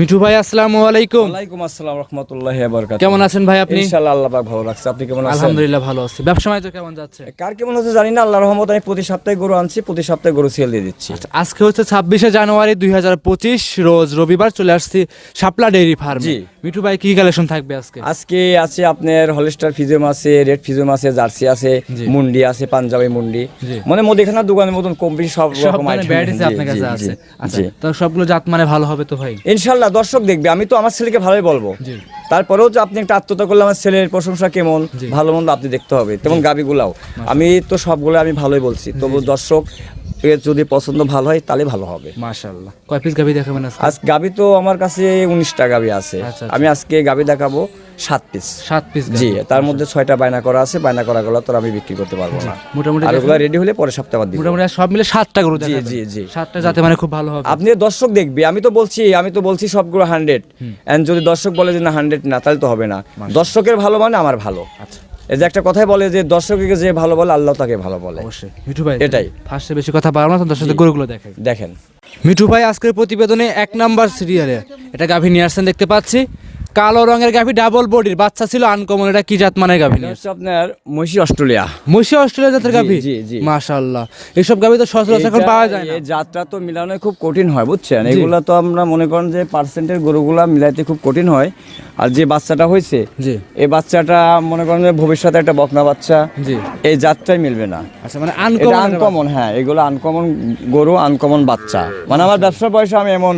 মিঠু ভাই আসসালামু আলাইকুম। ওয়ালাইকুম আসসালাম রহমতুল্লাহ বরকাত কেমন আছেন ভাই আপনি? ইনশাআল্লাহ আল্লাহ পাক ভালো রাখছে। আপনি কেমন আছেন? আলহামদুলিল্লাহ ভালো আছি। ব্যবসা বাণিজ্য কেমন যাচ্ছে? কার কেমন হচ্ছে জানি না আল্লাহ রহমত আমি প্রতি সপ্তাহে গরু আনছি প্রতি সপ্তাহে গরু সেল দিয়ে দিচ্ছি। আচ্ছা, আজকে হচ্ছে ছাব্বিশে জানুয়ারি দুই রোজ রবিবার চলে আসছি শাপলা ডেইরি ফার্ম। জি। মিঠু ভাই কি কালেকশন থাকবে আজকে? আজকে আছে আপনার হলিস্টার ফিজম আছে রেড ফিজম আছে জার্সি আছে মুন্ডি আছে পাঞ্জাবি মুন্ডি। মানে মুদিখানা দোকানের মতন কম বেশি সব রকম মানে ভ্যারাইটিস জি, আপনার কাছে আছে। আচ্ছা তো সবগুলো জাত মানে ভালো হবে তো ভাই? ইনশাল্লাহ দর্শক দেখবে আমি তো আমার ছেলেকে ভালোই বলব। তারপরেও যে আপনি একটা আত্মতা করলে আমার ছেলের প্রশংসা কেমন? ভালো মন্দ আপনি দেখতে হবে। তেমন গাবিগুলাও। আমি তো সবগুলো আমি ভালোই বলছি। তবু দর্শক এর যদি পছন্দ ভালো হয় তাহলে ভালো হবে। মাশাআল্লাহ। কয় পিস গাবি দেখাবেন আজকে? আজ গাবি তো আমার কাছে উনিশটা গাবি আছে। আচ্ছা, আচ্ছা। আমি আজকে গাবি দেখাবো সাত পিস সাত পিস জি তার মধ্যে ছয়টা বায়না করা আছে বায়না করা গুলো তো আমি বিক্রি করতে পারব না। মোটামুটি আর ওগুলো রেডি হলে পরে সপ্তাহে আবার দিব। মোটামুটি সব মিলে সাতটা গরু জি, জি, জি। সাতটা যাতে মানে খুব ভালো হবে। আপনি দর্শক দেখবে আমি তো বলছি আমি তো বলছি সবগুলো হান্ড্রেড এন্ড যদি দর্শক বলে যে না হান্ড্রেড না তাহলে তো হবে না। দর্শকের ভালো মানে আমার ভালো। আচ্ছা। এই যে একটা কথাই বলে যে দর্শককে যে ভালো বলে আল্লাহ তাকে ভালো বলে। অবশ্যই। মিঠু ভাই এটাই। ফার্স্টে বেশি কথা বাড়ানো না তো দর্শকদের গরুগুলো দেখেন। দেখেন। মিঠু ভাই আজকের প্রতিবেদনে এক নাম্বার সিরিয়ালে। এটা গাভী নিয়ে আসছেন দেখতে পাচ্ছি। কালো রঙের গাভী ডাবল বডির বাচ্চা ছিল আনকমন এটা কি জাত মানের গাভী? আপনার মহিষী অস্ট্রেলিয়া। মহিষা অস্ট্রেলিয়া জাতের গাভী? জি, জি। মাশাআল্লাহ। এইসব গাভী তো সচরাচর এখন পাওয়া যায় না। এই যাত্রা তো মিলানো খুব কঠিন হয় বুঝছেন? এগুলা তো আমরা মনে করেন যে পার্সেন্টের গরুগুলা মিলাইতে খুব কঠিন হয়। আর যে বাচ্চাটা হয়েছে জি। এই বাচ্চাটা মনে করেন যে ভবিষ্যতে একটা বকনা বাচ্চা জি। এই জাতটাই মিলবে না। আচ্ছা মানে আনকমন আনকমন হ্যাঁ এগুলো আনকমন গরু আনকমন বাচ্চা। মানে আমার ব্যবসার বয়সে আমি এমন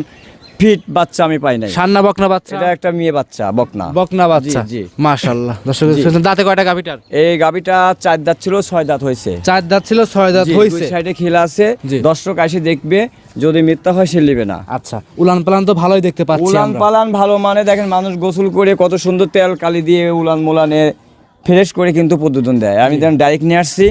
ফিট বাচ্চা আমি পাই নাই। সান্না বকনা বাচ্চা? এটা একটা মেয়ে বাচ্চা বকনা। বকনা বাচ্চা। জি। মাশাআল্লাহ। দর্শক দাঁতে কয়টা গাভীটার? এই গাবিটা চার দাঁত ছিল ছয় দাঁত হয়েছে চার দাঁত ছিল ছয় দাঁত দুই সাইডে খেলা আছে। দর্শক এসে দেখবে যদি মিথ্যা হয় সে নেবে না। আচ্ছা উলান পালান তো ভালোই দেখতে পাচ্ছি উলান পালান ভালো মানে দেখেন মানুষ গোসল করে কত সুন্দর তেল কালি দিয়ে উলান মোলানে ফ্রেশ করে কিন্তু প্রতিদিন দেয়। আমি যেমন ডাইরেক্ট নিয়ে আসছি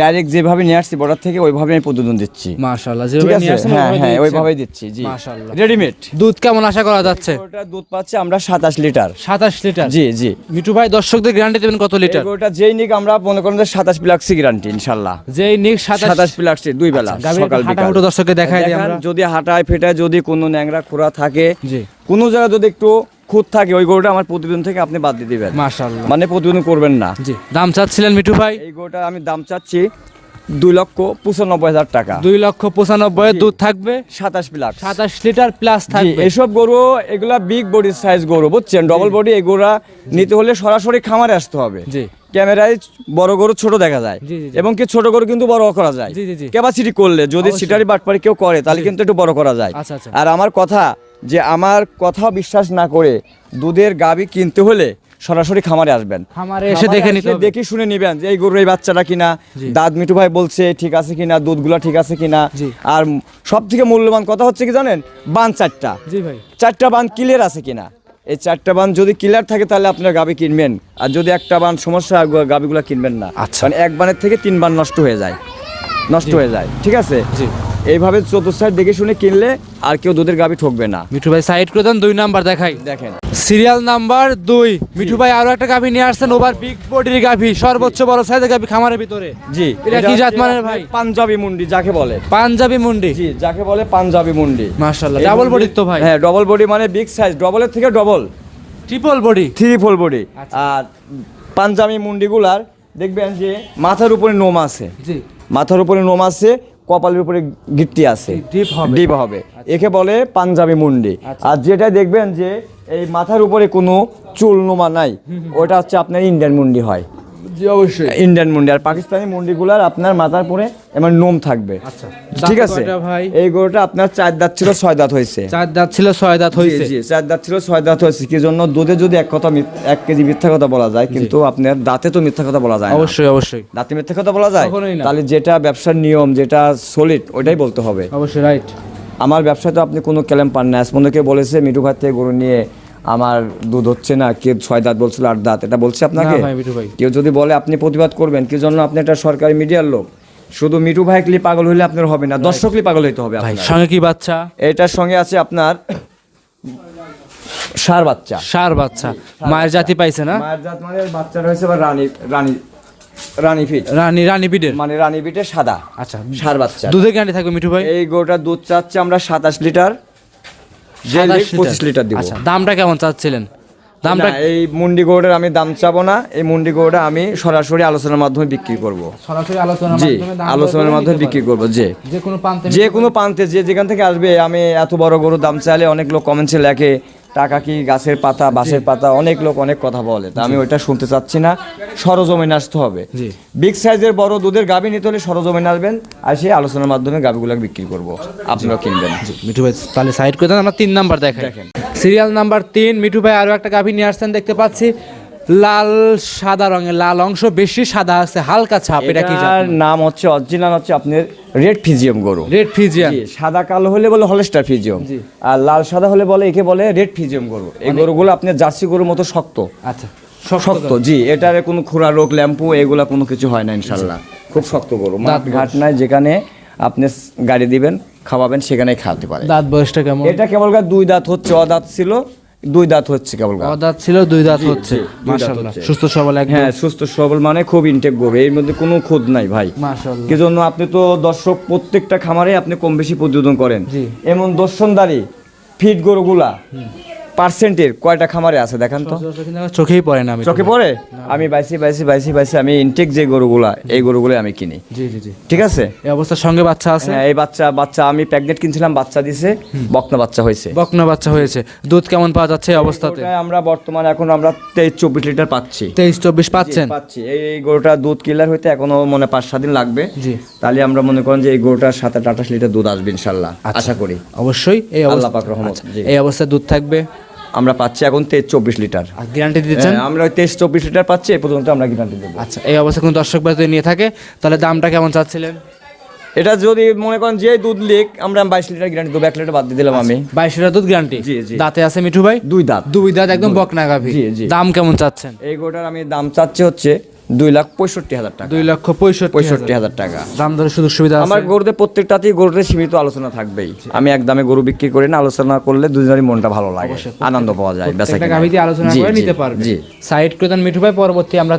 ডাইরেক্ট যেভাবে নিয়ে আসছি বর্ডার থেকে ওইভাবে আমি প্রতিদিন দিচ্ছি। মাশাআল্লাহ যেভাবে নিয়ে হ্যাঁ হ্যাঁ ওইভাবেই দিচ্ছি জি। মাশাআল্লাহ। রেডিমেড দুধ কেমন আশা করা যাচ্ছে? ওটা দুধ পাচ্ছি আমরা সাতাশ লিটার। সাতাশ লিটার? জি জি। মিঠু ভাই দর্শকদের গ্যারান্টি দেবেন কত লিটার? ওটা যেই নিক আমরা মনে করেন যে সাতাশ প্লাক্সি গ্যারান্টি ইনশাল্লাহ যেই নিক সাতাশ প্লাক্সি দুই বেলা গাভীর সকাল বিকাল। হুটো দর্শককে দেখাই দিই আমরা। যদি হাঁটায় ফেটায় যদি কোনো ন্যাংরা খোরা থাকে জি। কোনো জায়গায় যদি একটু খুঁত থাকে ওই গরুটা আমার প্রতিদিন থেকে আপনি বাদ দিয়ে দিবেন। মাশাআল্লাহ। মানে প্রতিদিন করবেন না। জি দাম চাচ্ছিলেন মিঠু ভাই? এই গরুটা আমি দাম চাচ্ছি দুই লক্ষ পঁচানব্বই হাজার টাকা। দুই লক্ষ পঁচানব্বই দুধ থাকবে? সাতাশ প্লাক্স সাতাশ লিটার প্লাস থাকবে। এসব গরু এগুলা বিগ বডির সাইজ গরু বুঝছেন? ডবল বডি এগুলা নিতে হলে সরাসরি খামারে আসতে হবে। জি। ক্যামেরায় বড় গরু ছোট দেখা যায়। এবং কি ছোট গরু কিন্তু বড় করা যায়। ক্যাপাসিটি করলে যদি সিটারি বাটপারি কেউ করে তাহলে কিন্তু একটু বড় করা যায়। আচ্ছা, আচ্ছা। আর আমার কথা যে আমার কথা বিশ্বাস না করে দুধের গাবি কিনতে হলে সরাসরি খামারে আসবেন। খামারে এসে দেখে নিতে। দেখে শুনে নিবেন যে এই গরুর এই বাচ্চাটা কিনা দাঁত মিঠু ভাই বলছে ঠিক আছে কিনা দুধগুলো ঠিক আছে কিনা। আর সব থেকে মূল্যবান কথা হচ্ছে কি জানেন? বান চারটা। জি ভাই। চারটা বান ক্লিয়ার আছে কিনা? এই চারটা বান যদি ক্লিয়ার থাকে তাহলে আপনার গাবি কিনবেন। আর যদি একটা বান সমস্যা গাবিগুলো কিনবেন না। আচ্ছা। এক বানের থেকে তিন বান নষ্ট হয়ে যায়। নষ্ট হয়ে যায়। ঠিক আছে? এইভাবে চতুর্থায় দেখে শুনে কিনলে আর কেউ দুধের গাবি ঠকবে না। মিঠু ভাই সাইড করে দেন দুই নাম্বার দেখাই। দেখেন। সিরিয়াল নাম্বার দুই। মিঠু ভাই আরও একটা গাভী নিয়ে আসছেন ওভার বিগ বডির গাভী সর্বোচ্চ বড় সাইজের গাভী খামারের ভিতরে। জি এটা কি জাত মানের ভাই? পাঞ্জাবি মুন্ডি যাকে বলে। পাঞ্জাবি মুন্ডি? জি যাকে বলে পাঞ্জাবি মুন্ডি। মাশাআল্লাহ ডাবল বডির তো ভাই। হ্যাঁ ডবল বডি মানে বিগ সাইজ ডবলের থেকে double triple body four body. আর পাঞ্জাবি মুন্ডিগুলার দেখবেন যে মাথার উপরে নোম আছে। জি। মাথার উপরে নোম আছে কপালের উপরে গিট্টি আছে। ডিপ হবে। একে বলে পাঞ্জাবি মুন্ডি। আচ্ছা। আর যেটা দেখবেন যে এই মাথার উপরে কোনো চুল নোমা নাই। ওটা হচ্ছে আপনার ইন্ডিয়ান মুন্ডি হয়। জি অবশ্যই। ইন্ডিয়ান মুন্ডি আর পাকিস্তানি মুন্ডিগুলার আপনার মাথার পরে এমন নোম থাকবে। আচ্ছা। ঠিক আছে? ভাই? এই গরুটা আপনার চার দাঁত ছিল ছয় দাঁত হয়েছে। চার দাঁত ছিল ছয় দাঁত হয়েছে। জি, চার দাঁত ছিল ছয় দাঁত হয়েছে। কি জন্য? দুধে যদি এক কথা এক কেজি মিথ্যা কথা বলা যায় কিন্তু আপনার দাঁতে তো মিথ্যা কথা বলা যায় অবশ্যই অবশ্যই। দাঁতে মিথ্যা কথা বলা যায়? তাহলে যেটা ব্যবসার নিয়ম যেটা সলিড ওইটাই বলতে হবে। অবশ্যই রাইট আমার ব্যবসায় তো আপনি কোনো ক্লেম পান না। এসমন কেউ বলেছে মিঠু ভাত থেকে গরু নিয়ে আমার দুধ হচ্ছে না কে ছয় দাঁত বলছিল আট দাঁত এটা বলছে আপনাকে? ভাই, মিঠু ভাই। কেউ যদি বলে আপনি প্রতিবাদ করবেন কি জন্য আপনি একটা সরকারি মিডিয়ার লোক? শুধু মিঠু ভাই ক্লি পাগল হলে আপনার হবে না দর্শকলি পাগল হইতে হবে। সঙ্গে কি বাচ্চা? এটার সঙ্গে আছে আপনার সার বাচ্চা। সার বাচ্চা। মায়ের জাতি পাইছে না? মায়ের জাত মানে বাচ্চাটা হয়েছে আবার রানী রানী রানী ফিট। রানী রানী বিডের মানে রানী ফিটে সাদা। আচ্ছা। সার বাচ্চা। দুধের গ্যারান্টি থাকবে মিঠু ভাই? এই গরুটার দুধ চাচ্ছে আমরা সাতাশ লিটার। যে পঁচিশ লিটার দিব। আচ্ছা দামটা কেমন চাচ্ছিলেন? দামটা এই মুন্ডি গৌড়ের আমি দাম চাবো না এই মুন্ডি গৌড়া আমি সরাসরি আলোচনার মাধ্যমে বিক্রি করব। সরাসরি আলোচনার জি মাধ্যমে আলোচনার মাধ্যমে বিক্রি করব। যে কোনো প্রান্তে যে কোনো প্রান্তে যে যেখান থেকে আসবে আমি এত বড় গরুর দাম চাইলে অনেক লোক কমেন্টসে লেখে টাকা কি গাছের পাতা বাঁশের পাতা অনেক লোক অনেক কথা বলে। তা আমি ওইটা শুনতে চাচ্ছি না। সরজমিনে আসতে হবে। জি। বিগ সাইজের বড় দুধের গাভী নিতে হলে সরজমিনে আসবেন। আর সেই আলোচনার মাধ্যমে গাভীগুলো বিক্রি করব। আপনারা কিনবেন। মিঠু ভাই তাহলে সাইড করে দেন আমরা তিন নাম্বার দেখেন দেখেন। সিরিয়াল নাম্বার তিন মিঠু ভাই আরও একটা গাভী নিয়ে আসছেন দেখতে পাচ্ছি। লাল সাদা রঙের লাল অংশ বেশি সাদা আছে হালকা ছাপ এটা কি এটার নাম হচ্ছে অরিজিনাল হচ্ছে আপনার রেড ফিজিয়াম গরু। রেড ফিজিয়ান জি, সাদা কালো হলে বলে হলস্টার ফিজিয়াম। আর লাল সাদা হলে বলে একে বলে রেড ফিজিয়াম গরু। এই গরুগুলো আপনার জার্সি গরুর মতো শক্ত। আচ্ছা শক্ত জি এটার কোনো খুরা রোগ ল্যাম্পু এগুলা কোনো কিছু হয় না ইনশাল্লাহ। খুব শক্ত গরু মাঠ ঘাট নাই যেখানে আপনি গাড়ি দিবেন খাওয়াবেন সেখানেই খাওয়াতে পারে। দাঁত বয়সটা কেমন? এটা কেবল দুই দাঁত হচ্ছে অদাঁত ছিল দুই দাঁত হচ্ছে কেবল দাঁত ছিল দুই দাঁত হচ্ছে। মাশাআল্লাহ। সুস্থ সবল একদম। হ্যাঁ সুস্থ সবল মানে খুব ইনটেক গরু। এর মধ্যে কোনো খুদ নাই ভাই। মাশাআল্লাহ। কি জন্য আপনি তো দর্শক প্রত্যেকটা খামারে আপনি কম বেশি প্রতিবেদন করেন। জি। এমন দর্শনদারি ফিট গরুগুলা। পার্সেন্টের কয়টা খামারে আছে দেখান তো? চোখেই পড়ে না চোখে পড়ে? আমি বাইসি বাইসি বাইসি বাইসি আমি ইনটেক যে গরুগুলা এই গরুগুলো আমি কিনি। জি জি জি। ঠিক আছে? এই অবস্থার সঙ্গে বাচ্চা আছে? হ্যাঁ এই বাচ্চা বাচ্চা আমি প্যাকেট কিনছিলাম বাচ্চা দিছে বকনা বাচ্চা হয়েছে। বকনা বাচ্চা হয়েছে। দুধ কেমন পাওয়া যাচ্ছে এই অবস্থাতে? আমরা বর্তমানে এখন আমরা তেইশ চব্বিশ লিটার পাচ্ছি। তেইশ চব্বিশ পাচ্ছেন? পাচ্ছি। এই গরুটা দুধ কিলার হইতে এখনও মনে পাঁচ সাত দিন লাগবে। জি। তাহলে আমরা মনে করেন যে এই গরুটার সাত আট আঠাশ লিটার দুধ আসবে ইনশাল্লাহ। আশা করি। অবশ্যই এই আল্লাহ পাক রহমত। এই অবস্থায় দুধ থাকবে। আমরা পাচ্ছি এখন তেইশ চব্বিশ লিটার। গ্যারান্টি দিচ্ছেন? হ্যাঁ, আমরা ওই তেইশ চব্বিশ লিটার পাচ্ছি এই পর্যন্ত আমরা গ্যারান্টি দেবো। আচ্ছা এই অবস্থা কোনো দর্শক বাড়িতে নিয়ে থাকে তাহলে দামটা কেমন চাচ্ছিলেন? এটা যদি মনে করেন যে দুধ লিক আমরা বাইশ লিটার গ্যারান্টি দেবো এক লিটার বাদ দিয়ে দিলাম আমি। বাইশ লিটার দুধ গ্যারান্টি। দাঁতে আছে মিঠু ভাই? দুই দাঁত। দুই দাঁত একদম বকনা গাভী। দাম কেমন চাচ্ছেন? এই গোটার আমি দাম চাচ্ছি হচ্ছে দুই লাখ পঁয়ষট্টি হাজার টাকা। দুই লক্ষ পঁয়ষট্টি হাজার। টাকা। দাম ধরে সুযোগ সুবিধা আমার গরুতে প্রত্যেকটাতেই গরুতে সীমিত আলোচনা থাকবেই। আমি এক দামে গরু বিক্রি করি না আলোচনা করলে দুজনেরই মনটা ভালো লাগে। আনন্দ পাওয়া যায় বেচা আলোচনা করে নিতে পারবে। জি। সাইড করে দেন মিঠু ভাই পরবর্তী আমরা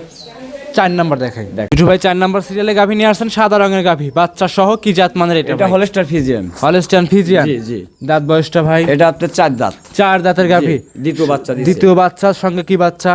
চার নাম্বার দেখাই। দেখ। মিঠু ভাই চার নাম্বার সিরিয়ালে গাভী নিয়ে আসছেন সাদা রঙের গাভী বাচ্চা সহ কি জাত মানের এটা এটা হলস্টার ফিজিয়াম হলস্টাইন ফিজিয়ান জি জি। দাঁত বয়সটা ভাই? এটা আপনার চার দাঁত। চার দাঁতের গাভী। দ্বিতীয় বাচ্চা দ্বিতীয় বাচ্চার সঙ্গে কি বাচ্চা?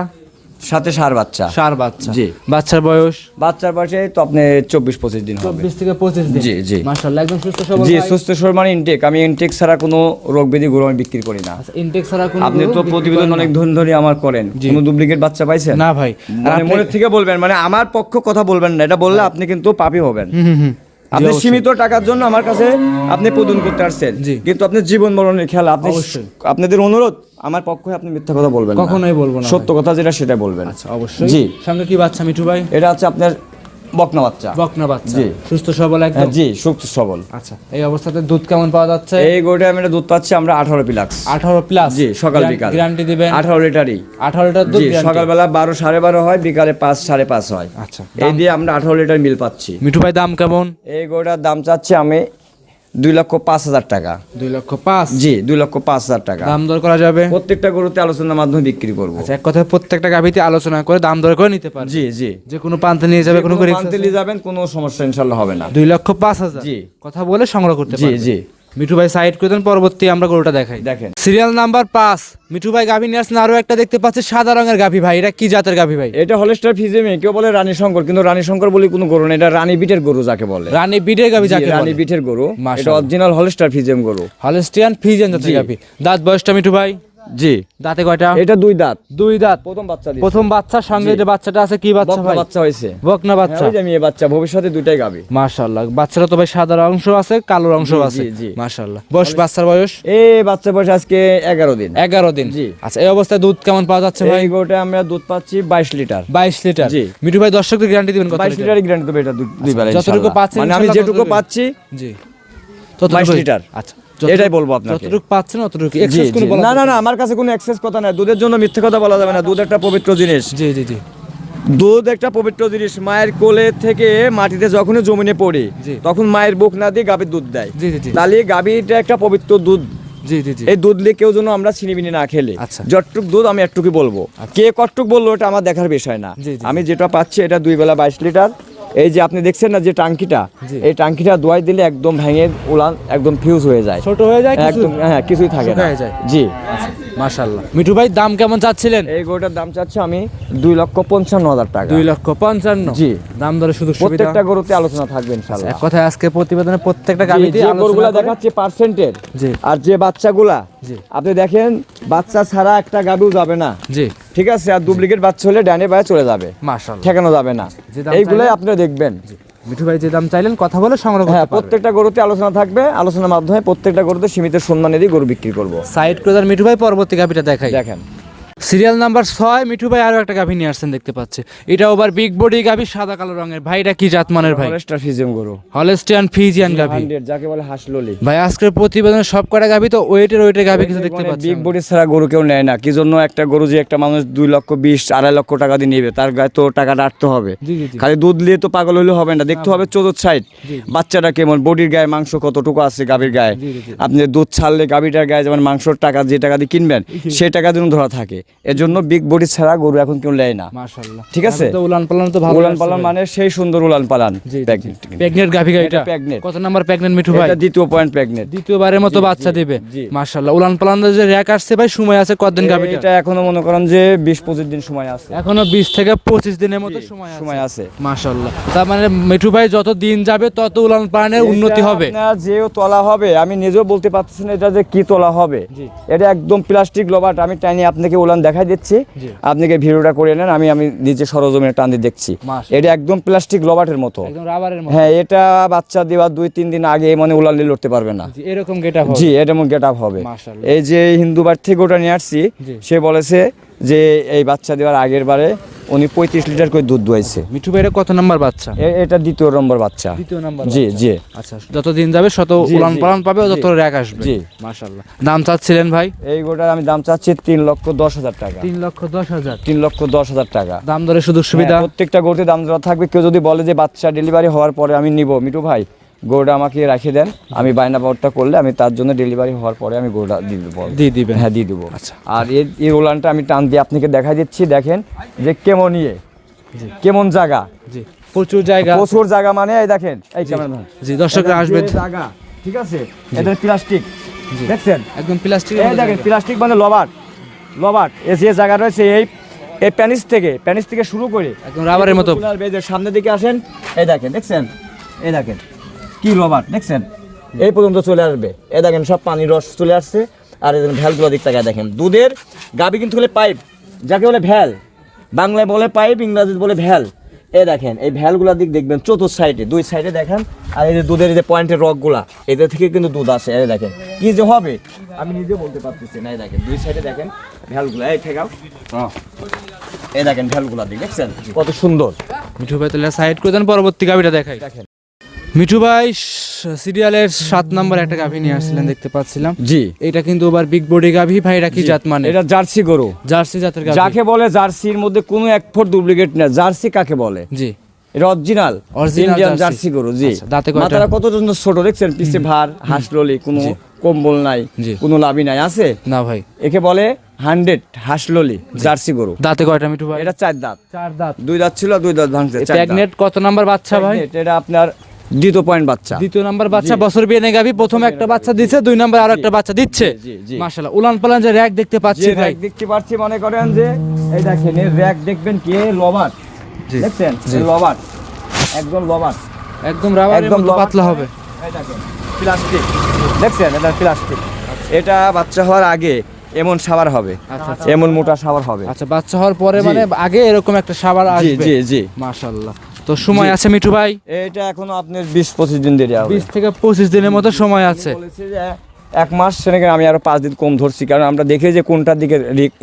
সাথে সার বাচ্চা। সার বাচ্চা। জি। বাচ্চার বয়স? বাচ্চার বয়সে তো আপনি চব্বিশ পঁচিশ দিন চব্বিশ থেকে পঁচিশ দিন। জি, জি। মাশাআল্লাহ একদম সুস্থ সবল জি সুস্থ শরীর মানে ইনটেক আমি ইনটেক ছাড়া কোনো রোগ ব্যাধি গরু আমি বিক্রি করি না। ইনটেক ছাড়া কোনো আপনি তো প্রতিবেদন অনেক ধন ধরে আমার করেন। কোনো ডুপ্লিকেট বাচ্চা পাইছেন? না ভাই। মানে মনের থেকে বলবেন মানে আমার পক্ষ কথা বলবেন না। এটা বললে আপনি কিন্তু পাপি হবেন। হুম, হুম। আপনি সীমিত টাকার জন্য আমার কাছে আপনি প্রদান করতে আসছেন জি। কিন্তু আপনি জীবন মরণের খেলা আপনি অবশ্যই। আপনাদের অনুরোধ আমার পক্ষে আপনি মিথ্যা কথা বলবেন। কখনোই বলব না সত্য কথা যেটা সেটা বলবেন আচ্ছা অবশ্যই জি। সামনে কি বাচ্চা মিঠু ভাই এটা হচ্ছে আপনার বকনা বাচ্চা। বকনা বাচ্চা। জি। সুস্থ সবল হ্যাঁ, একদম জি সুস্থ সবল। আচ্ছা এই অবস্থাতে দুধ কেমন পাওয়া যাচ্ছে? এই গরুটা আমি দুধ পাচ্ছি আমরা আঠারো প্লাস আঠারো প্লাস জি সকাল বিকাল। গ্যারান্টি দিবেন? আঠারো লিটারই। আঠারো লিটার দুধ সকালবেলা বারো সাড়ে বারো হয় বিকালে পাঁচ সাড়ে পাঁচ হয়। আচ্ছা এই দিয়ে আমরা আঠারো লিটার মিল পাচ্ছি। মিঠু ভাই দাম কেমন? এই গরুটার দাম চাচ্ছি আমি দুই লক্ষ পাঁচ হাজার টাকা। দুই লক্ষ পাঁচ? জি দুই লক্ষ পাঁচ হাজার টাকা। দাম দর করা যাবে? প্রত্যেকটা গরুতে আলোচনার মাধ্যমে বিক্রি করব। আচ্ছা এক কথায় প্রত্যেকটা গাভিতে আলোচনা করে দাম দর করে নিতে পারবে? জি জি। যে কোনো প্রান্তে নিয়ে যাবে কোনো পান্তে নিয়ে যাবেন কোনো সমস্যা ইনশাল্লাহ হবে না। দুই লক্ষ পাঁচ হাজার? জি। কথা বলে সংগ্রহ করতে জি জি। মিঠু ভাই সাইড করে দেন পরবর্তী আমরা গরুটা দেখাই। দেখেন। সিরিয়াল নাম্বার পাঁচ মিঠু ভাই গাভী নিয়ে আসছেন আরও একটা দেখতে পাচ্ছি সাদা রঙের গাভী ভাই। এটা কি জাতের গাভী ভাই? এটা হলস্টার ফিজেমে কেউ বলে রানী শঙ্কর কিন্তু রানী শঙ্কর বলে কোনো গরু না এটা রানী বিটের গরু যাকে বলে। রানী বিটের গাভী যাকে রানী বিটের গরু। এটা অরিজিনাল হলস্টার ফিজেম গরু। হলেস্টিয়ান ফিজেন জাতের। গাভী। দাঁত বয়সটা মিঠু ভাই জি। দাঁতে কয়টা? এটা দুই দাঁত। দুই দাঁত। প্রথম বাচ্চা। প্রথম বাচ্চার সঙ্গে যে বাচ্চাটা আছে কি বাচ্চা ভাই? বাচ্চা হয়েছে। বকনা বাচ্চা। হ্যাঁ, ওই যে মেয়ে বাচ্চা ভবিষ্যতে দুইটাই গাবি। মাশাআল্লাহ। বাচ্চারা তো ভাই সাদা অংশ আছে কালো অংশ আছে। জি। মাশাআল্লাহ। বয়স বাচ্চার বয়স? এই বাচ্চা বয়স আজকে এগারো দিন। এগারো দিন। জি। আচ্ছা এই অবস্থায় দুধ কেমন পাওয়া যাচ্ছে ভাই? এই গরুটা আমরা দুধ পাচ্ছি বাইশ লিটার। বাইশ লিটার। জি। মিঠু ভাই দর্শকদের গ্যারান্টি দিবেন কত বাইশ লিটার? লিটারই গ্যারান্টি দেবে এটা দুই বেলা যতটুকু। পাচ্ছেন মানে আমি যেটুকু পাচ্ছি জি। 22 লিটার। আচ্ছা। এটাই বলব আপনাকে। যতটুকু পাচ্ছেন অতটুকু এক্সেস কোনো না না না। আমার কাছে কোনো এক্সেস কথা নাই। দুধের জন্য মিথ্যে কথা বলা যাবে না। দুধ একটা পবিত্র জিনিস। জি জি জি। দুধ একটা পবিত্র জিনিস। মায়ের কোলে থেকে মাটিতে যখনই জমিনে পড়ে তখন মায়ের বুক না দিয়ে গাভীর দুধ দেয়। জি, জি, জি। তাহলে গাভীটা একটা পবিত্র দুধ। জি জি জি। এই দুধ দিয়ে কেউ যেন আমরা ছিনিবিনি না খেলে। আচ্ছা। যতটুক দুধ আমি একটুকুই বলব। কে কতটুক বলল এটা আমার দেখার বিষয় না। আমি যেটা পাচ্ছি এটা দুই বেলা বাইশ লিটার। এই যে আপনি দেখছেন না যে টাঙ্কিটা। এই টাঙ্কিটা দোয়াই দিলে একদম ভেঙে উলান একদম ফিউজ হয়ে যায়। ছোট হয়ে যায় একদম হ্যাঁ কিছুই থাকে না। যায়। জি। মাশাল্লাহ মিঠু ভাই দাম কেমন চাচ্ছিলেন? এই গরুটার দাম চাচ্ছি আমি দুই লক্ষ পঞ্চান্ন হাজার টাকা। দুই লক্ষ পঞ্চান্ন? জি। দাম দরে শুধু প্রত্যেকটা গরুতে আলোচনা থাকবে এক কথায় আজকে প্রতিবেদনে প্রত্যেকটা যে গরুগুলা দেখাচ্ছে পার্সেন্টের জি। আর যে বাচ্চাগুলা জি। আপনি দেখেন বাচ্চা ছাড়া একটা গাবিও যাবে না। জি। ঠিক আছে আর ডুপ্লিকেট বাচ্চা হলে ডানে বায়ে চলে যাবে। মাশাআল্লাহ। ঠেকানো যাবে না। এইগুলাই আপনারা দেখবেন। মিঠু ভাই যে দাম চাইলেন কথা বলে সংগ্রহ হ্যাঁ প্রত্যেকটা গরুতে আলোচনা থাকবে। আলোচনার মাধ্যমে প্রত্যেকটা গরুতে সীমিত সম্মানে দিয়ে গরু বিক্রি করব। সাইড করে মিঠু ভাই পরবর্তী গাভিটা দেখাই। দেখেন। সিরিয়াল নাম্বার ছয় মিঠু ভাই আরও একটা গাভী নিয়ে আসছেন দেখতে পাচ্ছে। এটা ওভার বিগ বডি গাভি সাদা কালো রঙের। ভাই এটা কি জাতমানের ভাই? ফিজিয়াম গরু। হলেস্টিয়ান ফিজিয়ান গাভি। যাকে বলে হাসললি। ভাই আজকের প্রতিবেদন সব কটা গাভি তো ওয়েটের ওয়েটের গাভি কিছু দেখতে পাচ্ছি বিগ বডি ছাড়া গরু কেউ নেয় না। কি জন্য একটা গরু যে একটা মানুষ দুই লক্ষ বিশ আড়াই লক্ষ টাকা দিয়ে নেবে তার গায়ে তো টাকাটা আটতে হবে। খালি দুধ নিয়ে তো পাগল হলে হবে না। দেখতে হবে চোদ্দ সাইড বাচ্চাটা কেমন? বডির গায়ে মাংস কতটুকু আছে গাভীর গায়ে। আপনি দুধ ছাড়লে গাভীটার গায়ে যেমন মাংসর টাকা যে টাকা দিয়ে কিনবেন সেই টাকা যেন ধরা থাকে। এর জন্য বিগ বডি ছাড়া গরু এখন কেউ নেয় না। মাশাআল্লাহ। ঠিক আছে? উলান পালান তো ভালো উলান পালান মানে সেই সুন্দর উলান পালান। প্রেগনেন্ট গাভি গাইটা pregnant। কত নাম্বার প্রেগনেন্ট মিঠু ভাই? এটা দ্বিতীয় পয়েন্ট প্রেগনেন্ট দ্বিতীয়বারের মতো বাচ্চা দিবে। মাশাআল্লাহ। উলান পালান যে র্যাক আসছে ভাই সময় আছে কতদিন গাভিটা এটা এখনও মনে করেন যে বিশ পঁচিশ দিন সময় আছে। এখনও 20 থেকে 25 দিনের মতো সময় আছে। সময় আছে। মাশাআল্লাহ। তার মানে মিঠু ভাই যত দিন যাবে তত উলান পালানের উন্নতি হবে। না যেও তোলা হবে আমি নিজেও বলতে পারতেছি না এটা যে কি তোলা হবে। এটা একদম প্লাস্টিক লবাট আমি টাইনি আপনাকে উলান দেখাই দিচ্ছি। আপনি আপনাকে ভিডিওটা করে নেন আমি আমি নিজে সরজমিনে টান দিয়ে দেখছি। এটা একদম প্লাস্টিক লবাটের মতো। হ্যাঁ এটা বাচ্চা দেওয়ার দুই তিন দিন আগে মানে উলালি লড়তে পারবে না। এরকম গেট আপ জি এটা গেট আপ হবে। এই যে হিন্দু বার থেকে ওটা নিয়ে আসছি সে বলেছে যে এই বাচ্চা দেওয়ার আগের বারে উনি পঁয়ত্রিশ লিটার করে দুধ দুয়াইছে। মিঠু ভাইয়ের কত নাম্বার বাচ্চা? এটা দ্বিতীয় নম্বর বাচ্চা। দ্বিতীয় নাম্বার জি জি। আচ্ছা যত দিন যাবে শত উলান পালন পাবে তত জি। র্যাক আসবে। জি। মাশাআল্লাহ। দাম চাচ্ছিলেন ভাই? এই গোটার আমি দাম চাচ্ছি তিন লক্ষ দশ হাজার টাকা। তিন লক্ষ দশ হাজার। তিন লক্ষ দশ হাজার টাকা। দাম দরে সুযোগ সুবিধা? হ্যাঁ, প্রত্যেকটা গরুতে দাম দেওয়া থাকবে। কেউ যদি বলে যে বাচ্চা ডেলিভারি হওয়ার পরে আমি নিব। মিঠু ভাই গরুটা আমাকে রাখে দেন। আমি বায়না পাওয়ারটা করলে আমি তার জন্য ডেলিভারি হওয়ার পরে আমি গরুটা দিয়ে দেবো। দিয়ে দিবেন? হ্যাঁ দিয়ে দেবো। আচ্ছা। আর এর এই উলানটা আমি টান দিয়ে আপনাকে দেখাই দিচ্ছি দেখেন যে কেমন ইয়ে। কেমন জায়গা। জি প্রচুর জায়গা। প্রচুর জায়গা মানে এই দেখেন এই ক্যামেরাম্যান জি দর্শকরা আসবে জায়গা ঠিক আছে? এটা প্লাস্টিক দেখছেন? একদম প্লাস্টিক এই দেখেন প্লাস্টিক মানে লবাট। লবাট এ যে জায়গা রয়েছে এই এই প্যানিস থেকে প্যানিস থেকে শুরু করে একদম রাবারের মতো। বেজের সামনের দিকে আসেন এই দেখেন দেখছেন? এই দেখেন। কি রবাট দেখছেন? এই পর্যন্ত চলে আসবে। এ দেখেন সব পানির রস চলে আসছে। আর এই ভ্যালগুলো দিক থেকে দেখেন। দুধের গাবি কিন্তু হলে পাইপ যাকে বলে ভ্যাল। বাংলায় বলে পাইপ ইংরাজিতে বলে ভ্যাল। এ দেখেন এই ভ্যালগুলোর দিক দেখবেন চতুর্থ সাইডে দুই সাইডে দেখেন। আর এই যে দুধের এই যে পয়েন্টের রকগুলা এদের থেকে কিন্তু দুধ আসে। এই দেখেন কি যে হবে? আমি নিজে বলতে পারতেছি না এই দেখেন দুই সাইডে দেখেন ভ্যালগুলা। এই ঠেকাও। হ্যাঁ। এই দেখেন ভ্যালগুলা দিক দেখছেন? কত সুন্দর। মিঠু ভাই তাহলে সাইড করে দেন পরবর্তী গাভিটা দেখাই। দেখেন। মিঠু ভাই সিরিয়ালের সাত নাম্বার একটা গাভি নিয়ে আসছিলেন দেখতে পাচ্ছিলাম। জি। এটা কিন্তু বিগ বডি গাভি ভাই এটা কি জাত মানে এটা জার্সি গরু। জার্সি জাতের গাভি। যাকে বলে জার্সির মধ্যে কোনো এক ফোর ডুপ্লিকেট না জার্সি কাকে বলে? জি। এটা অরিজিনাল ইন্ডিয়ান জার্সি। গরু জি। আচ্ছা, দাঁতে মাথাটা কত জন্য ছোট দেখছেন? পিছে ভার হাঁসললি কোনো কম্বল নাই। কোনো লাভি নাই আছে? না ভাই। একে বলে হান্ড্রেড হাঁসললি জার্সি গরু। দাঁতে কয়টা মিঠু ভাই? এটা চার দাঁত। চার দাঁত। দুই দাঁত ছিল দুই দাঁত ভাঙছে প্রেগনেট কত নাম্বার বাচ্চা ভাই? এটা আপনার দ্বিতীয় পয়েন্ট বাচ্চা। দ্বিতীয় নাম্বার বাচ্চা বছর বিয়ে প্রথম একটা বাচ্চা দিচ্ছে দুই নাম্বার আরও একটা বাচ্চা দিচ্ছে। মাশাআল্লাহ উলান পালান যে র্যাক দেখতে পাচ্ছি ভাই। র্যাক দেখতে পাচ্ছি মনে করেন যে এই দেখেন এর র্যাক দেখবেন কে জি। দেখছেন? জি। লবাট একদম লবাট একদম পাতলা হবে। এই দেখেন প্লাস্টিক দেখছেন? এটা প্লাস্টিক এটা বাচ্চা হওয়ার আগে এমন সাবার হবে। আচ্ছা, আচ্ছা। এমন মোটা সাবার হবে। আচ্ছা বাচ্চা হওয়ার পরে মানে আগে এরকম একটা সাবার জি আসবে। জি জি। মাশাআল্লাহ। তো সময় আছে মিঠু ভাই? এটা এখনও আপনার বিশ পঁচিশ দিন দেরি হবে। বিশ থেকে পঁচিশ দিনের মতো সময় আছে। এক মাস সেখানে আমি আরও পাঁচ দিন কম ধরছি কারণ আমরা দেখি যে কোনটার দিকে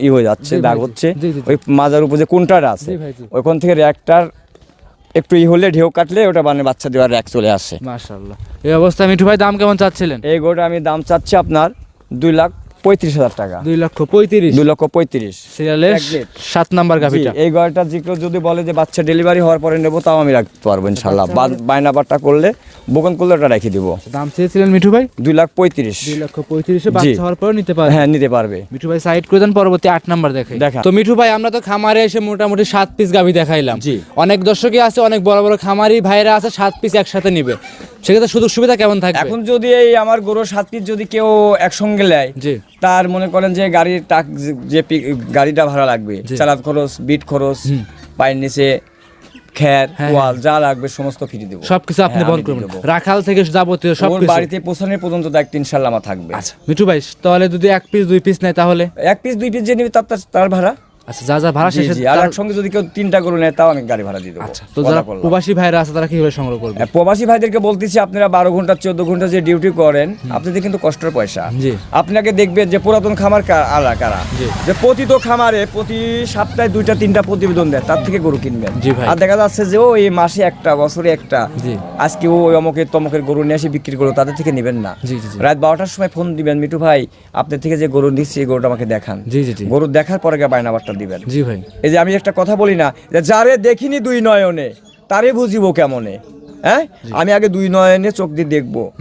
ই হয়ে যাচ্ছে দাগ হচ্ছে। ওই মাজার উপর যে কোনটার আছে ওইখান থেকে র্যাকটার একটু ই হলে ঢেউ কাটলে ওটা মানে বাচ্চা দেওয়ার র্যাক চলে আসে। মাশাআল্লাহ। এই অবস্থা মিঠু ভাই দাম কেমন চাচ্ছিলেন? এই গোটা আমি দাম চাচ্ছি আপনার দুই লাখ পঁয়ত্রিশ হাজার টাকা। দুই লক্ষ পঁয়ত্রিশ। দুই লক্ষ পঁয়ত্রিশ। সিরিয়ালের সাত নাম্বার গাভিটা। এই গাড়িটা যে কেউ যদি বলে যে বাচ্চা ডেলিভারি হওয়ার পরে নেব তাও আমি রাখতে পারব ইনশাল্লাহ। বা- বায়না করলে বোকন করলে ওটা রেখে দিব। দাম চেয়েছিলেন মিঠু ভাই? দুই লাখ পঁয়ত্রিশ। দুই লক্ষ পঁয়ত্রিশে বাচ্চা হওয়ার পরেও নিতে পারবে? হ্যাঁ নিতে পারবে। মিঠু ভাই সাইড করে দেন পরবর্তী আট নাম্বার দেখে। দেখান। তো মিঠু ভাই আমরা তো খামারে এসে মোটামুটি সাত পিস গাভি দেখাইলাম। জি। অনেক দর্শকই আছে অনেক বড় বড় খামারি ভাইরা আছে সাত পিস একসাথে নিবে। সেক্ষেত্রে সুযোগ সুবিধা কেমন থাকে এখন যদি এই আমার গরু সাত পিস যদি কেউ একসঙ্গে নেয় জি। তার মনে করেন যে গাড়ির টাক যে- গাড়িটা ভাড়া লাগবে। চালাত খরচ বিট খরচ পায়ের নিচে খ্যার হ্যাঁ, ওয়াল যা লাগবে সমস্ত ফ্রি দেবো। সবকিছু আপনি বহন করবেন। দেবো। রাখাল থেকে যাবতীয় সব বাড়িতে পৌঁছানোর পর্যন্ত দায়িত্ব ইনশাল্লাহ আমার থাকবে। আচ্ছা মিঠু ভাই তাহলে যদি এক পিস দুই পিস নেয় তাহলে? এক পিস দুই পিস যে নিবে তার- তার ভাড়া? আচ্ছা যা যা ভাড়া শেষে আর তার- যদি কেউ তিনটা গরু নেয় তাও আমি গাড়ি ভাড়া দিয়ে দেবো। আচ্ছা তো যারা প্রবাসী ভাইরা আছে তারা কীভাবে সংগ্রহ করবে? হ্যাঁ, প্রবাসী ভাইদেরকে বলতেছি আপনারা বারো ঘণ্টা চোদ্দ ঘণ্টা যে ডিউটি করেন আপনাদের কিন্তু কষ্টের পয়সা। আপনাকে দেখবেন যে পুরাতন খামার আলা কারা? যে প্রতি তো খামারে প্রতি সপ্তাহে দুইটা তিনটা প্রতিবেদন দেয় তার থেকে গরু কিনবেন। জি ভাই। আর দেখা যাচ্ছে যে ও এই মাসে একটা বছরে একটা জি। আজকে ও ওই অমকের তমকের গরু নিয়ে এসে বিক্রি করল তাদের থেকে নেবেন না। জি, জি, জি। রাত বারোটার সময় ফোন দিবেন মিঠু ভাই আপনার থেকে যে গরু নিচ্ছি এই গরুটা আমাকে দেখান। জি জি জি। গরু দেখার পরে গিয়ে বায়নাবারটা দিবেন। জি ভাই। এই যে আমি একটা কথা বলি না যে যারে দেখিনি দুই নয়নে তারে বুঝিব কেমনে? হ্যাঁ? আমি আগে দুই নয়নে চোখ দিয়ে দেখব।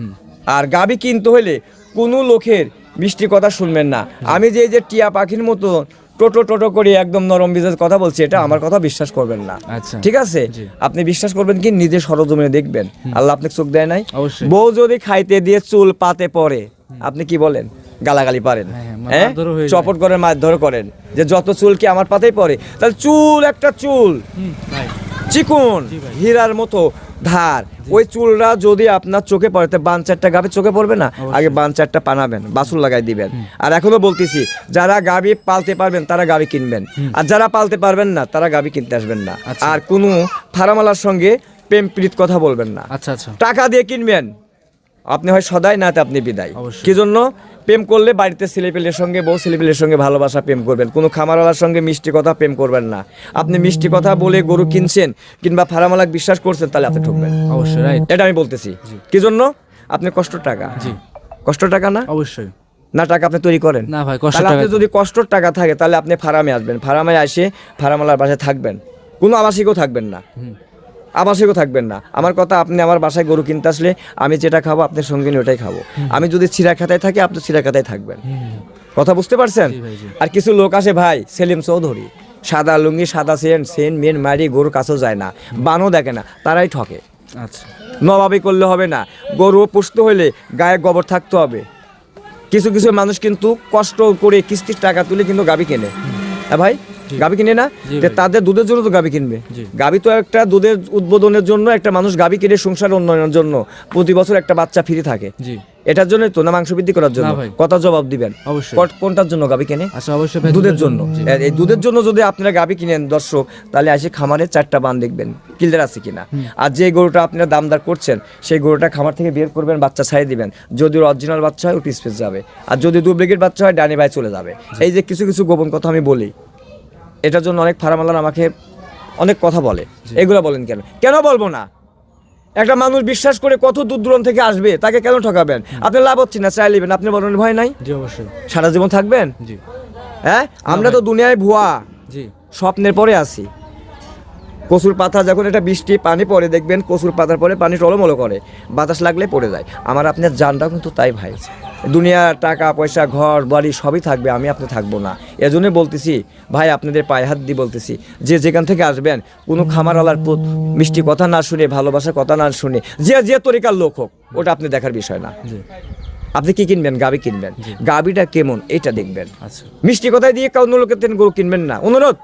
আর গাবি কিনতে হলে কোনো লোকের মিষ্টি কথা শুনবেন না। আমি যে যে টিয়া পাখির মতো টোটো টোটো করে একদম নরম বিজেস কথা বলছি এটা আমার কথা বিশ্বাস করবেন না। আচ্ছা। ঠিক আছে? আপনি বিশ্বাস করবেন কি? নিজে সরজমিনে দেখবেন। আল্লাহ আপনাকে চোখ দেয় নাই? বউ যদি খাইতে দিয়ে চুল পাতে পরে আপনি কি বলেন? গালাগালি পারেন। হ্যাঁ, হ্যাঁ, মারধরও হয়ে। চপট করে মারধর করেন। যে যত চুল কি আমার পাতেই পড়ে? তাহলে চুল একটা চুল। চিকুন হীরার মতো ধার। ওই চুলরা যদি আপনার চোখে পড়ে তো বান চারটা গাভি চোখে পড়বে না? আগে বান চারটা পানাবেন বাসুর লাগাই দিবেন। আর এখনও বলতেছি যারা গাভি পালতে পারবেন তারা গাভি কিনবেন। আর যারা পালতে পারবেন না তারা গাভি কিনতে আসবেন না। আচ্ছা। আর কোনো ফারামালার সঙ্গে প্রেম প্রীত কথা বলবেন না। আচ্ছা আচ্ছা। টাকা দিয়ে কিনবেন। আপনি হয় সদাই নাতে আপনি বিদায়। কি জন্য প্রেম করলে বাড়িতে ছেলেপেলের সঙ্গে বউ ছেলেপেলের সঙ্গে ভালোবাসা প্রেম করবেন। কোনো খামারওয়ালার সঙ্গে মিষ্টি কথা প্রেম করবেন না। আপনি মিষ্টি কথা বলে গরু কিনছেন কিংবা ফারামালাক বিশ্বাস করছেন তাহলে আপনি ঠকবেন। অবশ্যই রাইট এটা আমি বলতেছি। কি জন্য? আপনি কষ্ট টাকা। জি। কষ্ট টাকা না? অবশ্যই। না টাকা আপনি তৈরি করেন। না ভাই কষ্ট টাকা আপনি যদি কষ্টর টাকা থাকে তাহলে আপনি ফার্মে আসবেন। ফার্মে এসে ফার্মালার বাসায় থাকবেন। কোনো আবাসিকও থাকবেন না। আবাসিকও থাকবেন না। আমার কথা আপনি আমার বাসায় গরু কিনতে আসলে আমি যেটা খাব আপনার সঙ্গে নিয়ে ওটাই খাব। আমি যদি চিরা খাতায় থাকি আপনি চিরা খাতায় থাকবেন। কথা বুঝতে পারছেন। আর কিছু লোক আসে ভাই সেলিম চৌধুরী সাদা লুঙ্গি সাদা সেন সেন মেন মারি গরুর কাছেও যায় না। বানও দেখে না তারাই ঠকে। আচ্ছা। নবাবি করলে হবে না। গরু পুষতে হলে গায়ে গোবর থাকতে হবে। কিছু কিছু মানুষ কিন্তু কষ্ট করে কিস্তির টাকা তুলে কিন্তু গাবি কেনে। হ্যাঁ ভাই? গাবি কিনে না? যে তাদের দুধের জন্য তো গাবি কিনবে। গাবি তো একটা দুধের উদ্বোধনের জন্য একটা মানুষ গাবি কিনে সংসার উন্নয়নের জন্য প্রতি বছর একটা বাচ্চা ফিরে থাকে। এটার জন্যই তো না মাংস বৃদ্ধি করার জন্য? কথা জবাব দিবেন? কোনটার জন্য গাবি কেনে? আচ্ছা দুধের জন্য। এই দুধের জন্য যদি আপনারা গাবি কিনেন দর্শক তাহলে এসে খামারে চারটা বান দেখবেন কিলদের আছে কিনা। আর যে গরুটা আপনারা দামদার করছেন সেই গরুটা খামার থেকে বের করবেন বাচ্চা ছাড়িয়ে দিবেন। যদি অরিজিনাল বাচ্চা হয় ও পিস পিস যাবে। আর যদি ডুপ্লিকেট বাচ্চা হয় ডানে বাই চলে যাবে। এই যে কিছু কিছু গোপন কথা আমি বলি। এটার জন্য অনেক ফার্মালার আমাকে অনেক কথা বলে। এগুলো বলেন কেন? কেন বলব না? একটা মানুষ বিশ্বাস করে কত দূর দূরান্ত থেকে আসবে তাকে কেন ঠকাবেন? আপনি লাভ হচ্ছে না চাই নেবেন। আপনি বলেন ভয় নাই? জি অবশ্যই। সারা জীবন থাকবেন? জি। হ্যাঁ? আমরা তো দুনিয়ায় ভুয়া। জি। স্বপ্নের পরে আছি। কচুর পাতা যখন একটা বৃষ্টি পানি পড়ে দেখবেন কচুর পাতার পরে পানি টলমলো করে। বাতাস লাগলে পড়ে যায়। আমার আপনার জানটাও কিন্তু তাই ভাই। দুনিয়া টাকা পয়সা ঘর বাড়ি সবই থাকবে আমি আপনি থাকব না। এজন্যই বলতেছি ভাই আপনাদের পায়ে হাত দিয়ে বলতেছি যে যেখান থেকে আসবেন কোনো খামারওয়ালার মিষ্টি কথা না শুনে ভালোবাসার কথা না শুনে যে যে তরিকার লোক হোক ওটা আপনি দেখার বিষয় না। আপনি কি কিনবেন? গাবি কিনবেন। গাবিটা কেমন? এটা দেখবেন। আচ্ছা। মিষ্টি কথায় দিয়ে অন্য লোকের গরু কিনবেন না। অনুরোধ?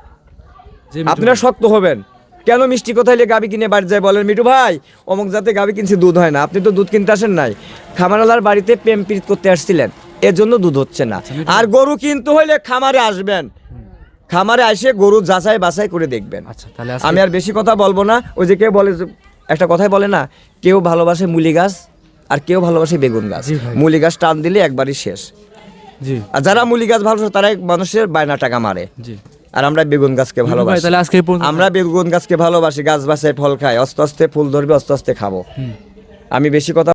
আপনারা শক্ত হবেন। কেন মিষ্টি কথা হলে গাবি কিনে বাড়ি যায় বলেন মিঠু ভাই? অমুক জাতে গাবি কিনছি দুধ হয় না। আপনি তো দুধ কিনতে আসেন নাই। খামারালার বাড়িতে প্রেম প্রীত করতে আসছিলেন। এর জন্য দুধ হচ্ছে না। আর গরু কিনতে হলে খামারে আসবেন। খামারে এসে গরু যাচাই বাছাই করে দেখবেন। আচ্ছা তাহলে আমি আর বেশি কথা বলব না। ওই যে কেউ বলে একটা কথাই বলে না কেউ ভালোবাসে মুলি গাছ আর কেউ ভালোবাসে বেগুন গাছ। মুলি গাছ টান দিলে একবারই শেষ। আর যারা মুলি গাছ ভালোবাসে তারাই মানুষের বায়না টাকা মারে। জি। আর আমরা বেগুন গাছকে ভালোবাসি। তাহলে আজকে আমরা বেগুন গাছকে ভালোবাসি গাছ বাসায় ফল খাই আস্তে আস্তে ফুল ধরবে আস্তে আস্তে খাব। আমি বেশি কথা